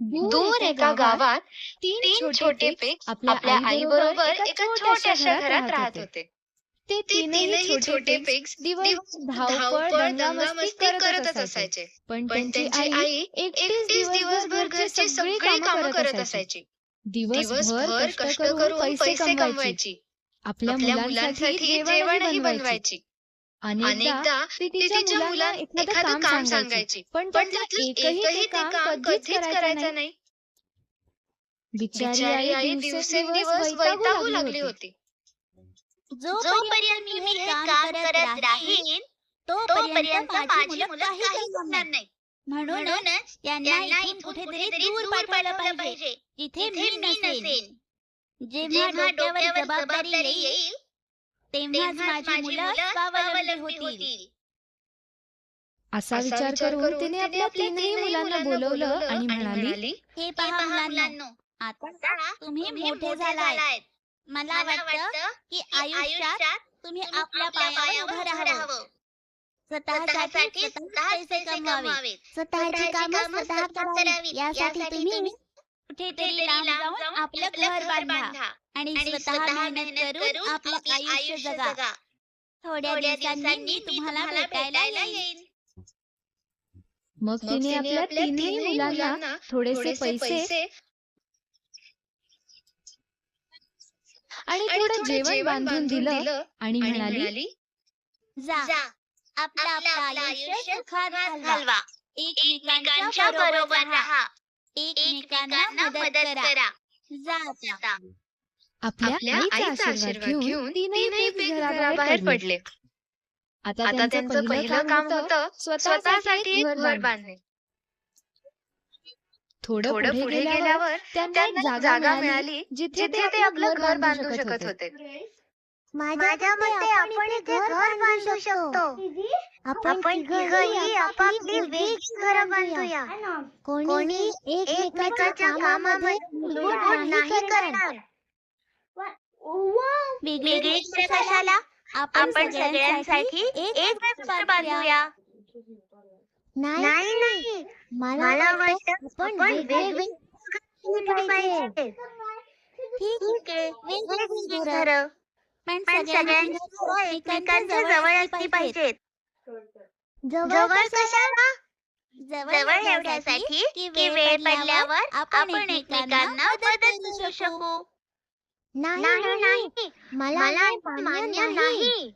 दूर एका गावात तीन छोटे पिग्स आपल्या आईबरोबर एका छोट्याशा घरात राहत होते. ते तीनही छोटे दिवस धावपळ दंगामस्ती करतच असायचे. पण त्यांची आई एकटीच दिवसभर घरची सगळी कामं करत असायची. दिवसभर कष्ट करून पैसे कमवायची. आपल्या मुलांसाठी जेवणही बनवायची. अनेकदा ती तिच्या मुलांना एखादं काम सांगायची. पण त्यातलं एकही ते काम कधीच करायचं नाही. बिचारी आई दिवसेंदिवस वैतागू लागली होती. जोपर्यंत मी हे काम करत राहीन तोपर्यंत माझी मुलं काही करणार नाही म्हणूनच त्यांना इथून कुठेतरी दूर पाठवायला पाहिजे. जिथे मी नसेन. जेव्हा डोक्यावर जबाबदारी येईल तेव्हाच माझी मुलं स्वावलंबी होतील. असा विचार करून तिने आपल्या तीनही मुलांना बोलवलं आणि म्हणाली हे पहा मुलांनो आता तुम्ही मोठे झालात. मला वाटतं की आयुष्यात तुम्ही आपल्या पायावर उभं राहावं. स्वतःसाठी स्वतः पैसे कमवावे. स्वतःची कामं स्वतः करावी यासाठी तुम्ही कुठेतरी लांब जाऊन आपलं घर बांधा. आणि स्वतः मेहनत करून आपलं आयुष्य जगा. थोड्या दिवसांनी मी तुम्हाला भेटायला येईन. मग तिने आपल्या तीनही मुलांना थोडेसे पैसे आणि थोडं जेवण बांधून दिलं आणि म्हणाली जा आपलं आपलं आयुष्य सुखात घालवा. एकमेकांच्या बरोबर राहा. एकमेकांना मदत करा. जा आता. आपल्या आईचा आशीर्वाद घेऊन तीनही घराबाहेर पडले. आता त्यांचं पहिलं काम होतं स्वतःसाठी एक घर बांधणे. थोडं थोडं पुढे गेल्यावर त्यांना जागा मिळाली जिथे ते आपलं घर बांधू शकत होते. माझ्या मते आपण इथे घर बांधू शकतो. आपण तिघही आपापली वेगळी घर बांधूया. कोणी एकमेकाच्या कामामध्ये नाही करणार. वेगवेगळे कशाला? आपण सगळ्यांसाठी एक घर बांधूया. नाही नाही मला वाटतं आपण वेगवेगळी घरं पाहिजे. ठीक आहे. वेगवेगळी घरं पण सगळ्यांची घरं एकमेकांच्या जवळ असली पाहिजेत. जवळ कशाला? जवळ एवढ्यासाठी की वेळ पडल्यावर आपण एकमेकांना मदत करू शकू. नाही नाही मला हे मान्य नाही.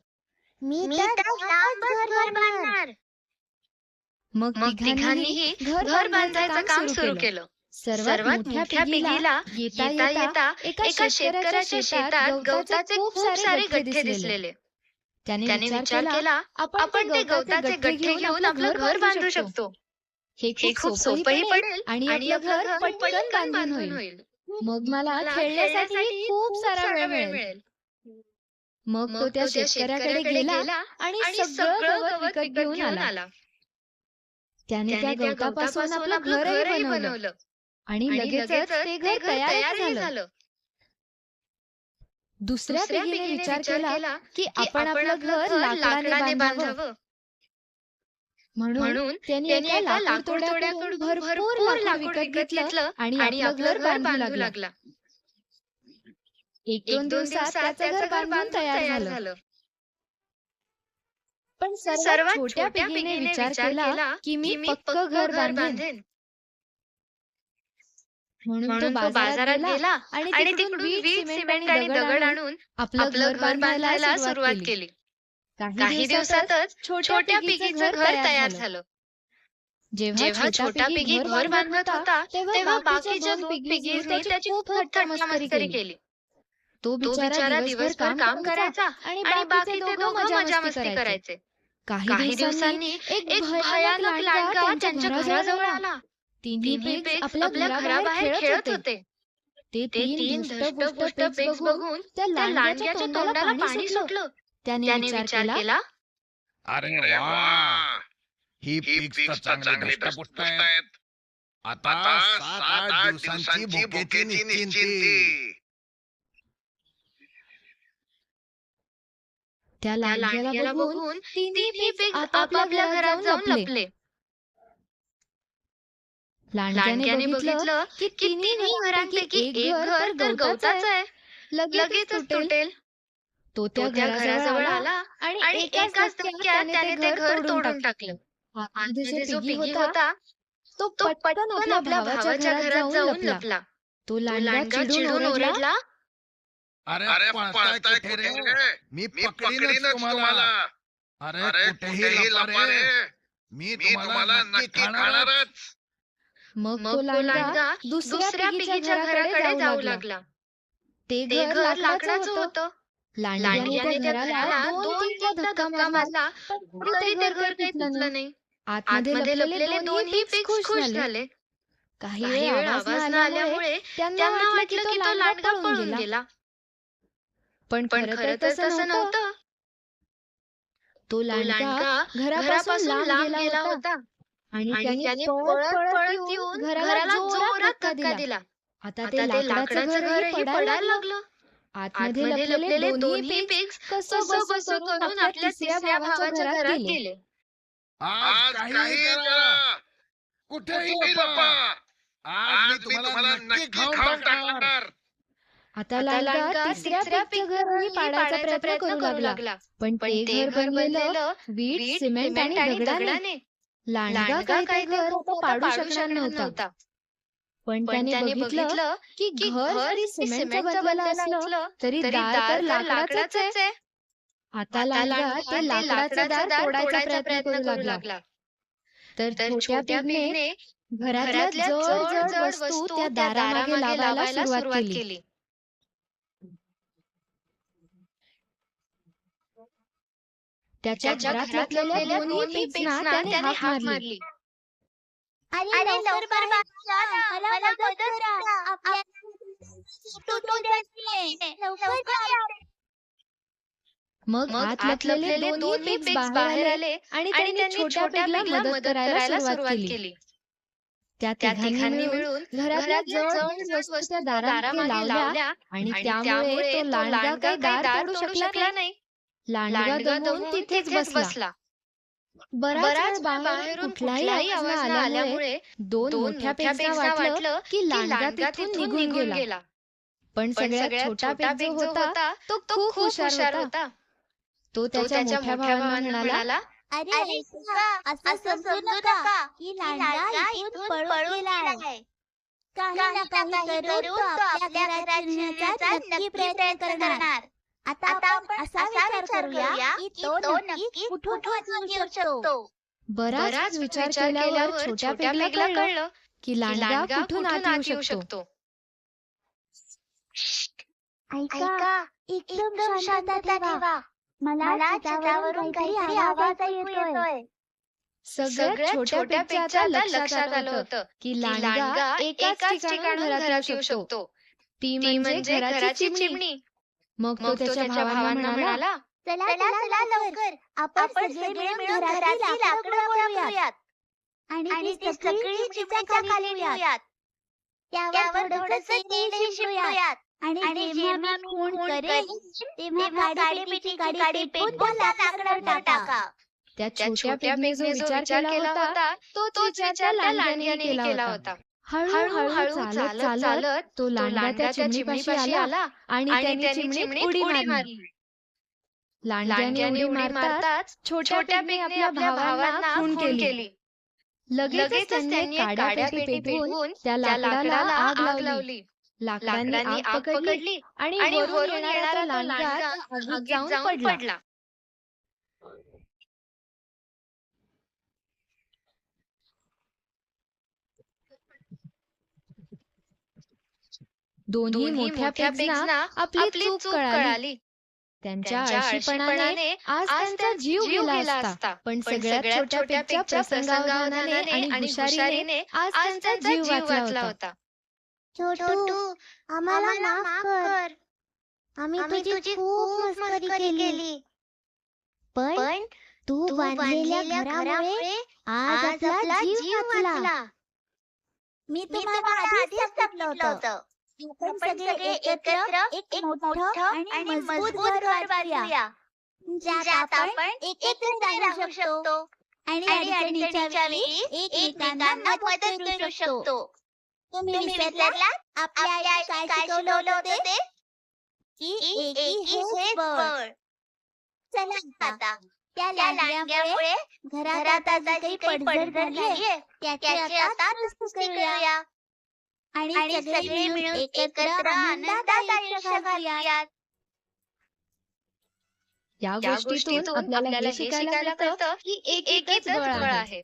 मी तर लांबच घर बांधणार. मग मग तिघांनीही घर बांधायचं काम सुरू केलं. सर्वात मोठ्या पिगीला येता येता एका शेतकऱ्याच्या शेतात गवताचे खूप सारे गठ्ठे दिसलेले. त्याने विचार केला आपण ते गवताचे गठ्ठे घेऊन आपलं घर बांधू शकतो. हे खूप सोपंही पडेल आणि आपलं घर पटकन बांधून होईल. मग मला खेळण्यासाठी खूप सारा वेळ मिळेल. मग तो त्या शेतकऱ्याकडे गेला आणि सगळं गवत विकत घेऊन आला. त्याने त्या गवतापासून आपलं घरही बनवलं. आणि लगेचच ते घर तयार झालं. दुसऱ्या पिढीने विचार केला की की आपण आपलं घर लाकडाने बांधावं. म्हणून त्यांनी एका एका लाकूड लाकूड भरपूर लाकूड विकत घेतलं आणि आपलं घर बांधू लागला. एक दोन दिवसात त्याचं घर बांधून तयार झालं. पण सर्वात छोट्या पिढीने विचार केला की मी पक्क घर बांधेन. म्हणून तो बाजारात गेला आणि तिकडून वीट सिमेंट आणि दगड आणून आपलं घर बांधायला सुरुवात केली. काही दिवसातच छोट्या पिगीचं घर तयार झालं. जेव्हा छोटा पिगी घर बांधत होता तेव्हा बाकीच्या पिगीजनी त्याची खूप मस्करी केली. तो तो बिचारा दिवसभर काम करायचा आणि बाकीचे बाकीचे दोघं मजा मस्ती करायचे. काही दिवसांनी एक भयानक लांडगा त्यांच्या घराजवळ आला. तिन्ही पिग्स आपल्या घराबाहेर खेळत होते. ते ते तीन धष्टपुष्ट पिग्स पिग्स बघून त्या लांडग्याच्या तोंडाला पाणी सुटलं. त्याने विचार केला अरे वा! ही पिक्स तर चांगली आहेत आता आता सात सात आठ आठ दिवसांची दिवसांची भुकेची भुकेची निश्चिंती. निश्चिंती. त्या त्या लांडग्याला लांडग्याला बघून तिन्ही आपापल्या घरात जाऊन लपले. लांडग्याने बघितलं की की तिन्ही घरांपैकी एक घर तर गवताचं आहे. लगेचच तुटेल. तो तो त्या घराजवळ आला आणि आणि एकाच धक्क्यात त्याने ते घर तोडून टाकलं. आतमध्ये जो पिगी होता तो तो पटकन आपल्या भावाच्या घरात जाऊन लपला. तो तो लांडगा लांडगा चिडून ओरडला. अरे अरे पळताय कुठे रे रे? मी मी पकडीनच पकडीनच तुम्हाला. अरे अरे कुठेही लपा रे. मी मी तुम्हाला नक्की खाणारच. मग मग तो तो लांडगा लांडगा दुसऱ्या पिगीच्या घराकडे जाऊ लागला. ते ते घर लाकडाचं होतं. लांडग्याने लांडग्याने त्या त्या घराला घराला दोन दोन तीनदा तीनदा धक्का धक्का मारला. मारला पण तरी ते ते घर काही तुटलं नाही. आतमध्ये आतमध्ये लपलेले दोन्ही खुश झाले. काही काही वेळ वेळ आवाज आवाज न न आल्यामुळे त्यांना त्यांना वाटलं की तो लांडगा पळून गेला. गेला. पण पण खरं तर तसं नव्हतं. तो तो लांडगा लांडगा घरापासून लांब गेला होता. आणि त्याने त्याने पळत पळत येऊन घराला जोरात धक्का दिला. आता ते लाकडाचं घरही घरही पडायला लागलं. आतमध्ये लपलेले दोन्ही पिग्स कसं बसं करून आपल्या तिसऱ्या भावाच्या घरात गेले. आज काही करा. कुठेही लपा आज मी तुम्हाला नक्की खाऊन टाकणार. आता लांडगा तिसऱ्या घरही पाडायचा प्रयत्न करू लागला. पण पण ते घर घर बनलेलं वीट सिमेंट आणि दगडाने. लांडगा काय घर पाडू शकणार नव्हता. पण पण त्याने त्याने बघितलं बघितलं की की घर घर जरी जरी सिमेंटचं सिमेंटचं बनलेलं बनलेलं असलं असलं तरी तरी दार दार तर लाकडाचंच लाकडाचंच आहे. आहे. आता आता लांडगा लांडगा ते ते लाकडाचं दार तोडायचा प्रयत्न करू लागला. लागला. तर तर छोट्या छोट्या पिगने पिगने घरातल्या घरातल्या जड जड जड वस्तू त्या दारामागे लावायला सुरुवात केली. त्याच्या त्याच्या घरात घरात लपलेल्या लपलेल्या दोन्ही दोन्ही पिग्सना पिग्सना त्याने हाक मारली. लवकर. मला मदत करा. आपल्या तुटू. लवकर. मग आत लपलेले पिग्स बाहेर आले आणि त्यांनी छोट्या पिगला मदत करायला सुरुवात केली. त्या त्या तिघांनी मिळून घरातल्या घरातल्या जड जड वस्तू वस्तू त्या त्या दारामागे दारामागे लावल्या आणि त्यामुळे तो लांडगा काही दार तोडू शकला नाही. लांडगा दमून तिथेच बसला. बराच बाहेरून कुठलाही आवाज न आल्यामुळे दोन दोन मोठ्या पिग्सना वाटलं की लांडगा तिथून निघून गेला. पण सगळ्यात छोटा पिग जो होता तो खूप हुशार होता. तो तो त्याच्या मोठ्या भावांना म्हणाला अरे असं समजू नका की लांडगा इथून पळून गेलाय. काही ना काही करून तो आपल्या घरात शिरण्याचा नक्की प्रयत्न करणार. आता आपण असा विचार करूया की तो नक्की कुठून वाचून येऊ शकतो? बराच विचार केल्यावर छोट्या पिगला कळलं की लांडगा कुठून आत येऊ शकतो? ऐका एकदम शांतता ठेवा. मला छतावरून काहीतरी आवाज येतोय. सगळ्यात छोट्या आता लक्षात आलं होतं की लांडगा एकाच ठिकाणी घरात येऊ शकतो. ती म्हणजे घराची चिमणी. मग तो त्याच्या भावांना म्हणाला चला चला लवकर आपण सगळे मिळून घरातली लाकडं गोळूयात आणि ती सगळी चिमणीच्या खाली नेऊयात त्यावर थोडंसं तेल शिंपडूयात आणि जेव्हा मी खूण करेन तेव्हा काडीपेटी काडी पेटवून त्या लाकडावर टाका. त्या छोट्या पिगने जो विचार केला होता तोच विचार त्या लांडग्याने केला होता. हळूहळू हळूहळू चालत चालत तो लांडगा त्या चिमणीपाशी आला आणि आणि त्याने चिमणीत उडी मारली. लांडग्याने उडी मारताच छोट्या पिगने आपल्या भावांना खून केली. लगेचच त्यांनी काड्या पेटी पेटवून त्या लाकडाला आग लावली. लाकडांनी आग पकडली आणि वरून येणारा तो लांडगा आगीत जाऊन पडला. दोन्ही मोठ्या पिग्सना आपली चूक कळाली. त्यांच्या आळशीपणाने आज आज त्यांचा जीव गेला असता. पण सगळ्यात छोट्या पिगच्या प्रसंगावधानाने आणि हुशारीने आज त्यांचा जीव वाचला होता. छोटू आम्हाला माफ कर. आम्ही तुझी खूप मस्करी केली. पण तू बांधलेल्या घरामुळे आज आपला जीव वाचला. मी तुम्हाला आधीच सांगितलं होतं. आपण सगळे एकत्र एक मोठं आणि मजबूत घर बांधूया ज्यात आपण एकत्र राहू शकतो. आणि आणि अडचणीच्या वेळी एकमेकांना मदत करू शकतो. तुम्ही विसरलात आपल्या आईने काय शिकवलं होतं ते? की एकी हेच बळ. चला आता त्या लांडग्यामुळे घरात आता काही पडझड झालीये त्याची आता दुरुस्ती करूया. आणि सगळे मिळून एकत्र आनंदात आयुष्य घालूयात. या गोष्टीतून आपल्याला हे शिकायला मिळतं की एकीच बळ आहे.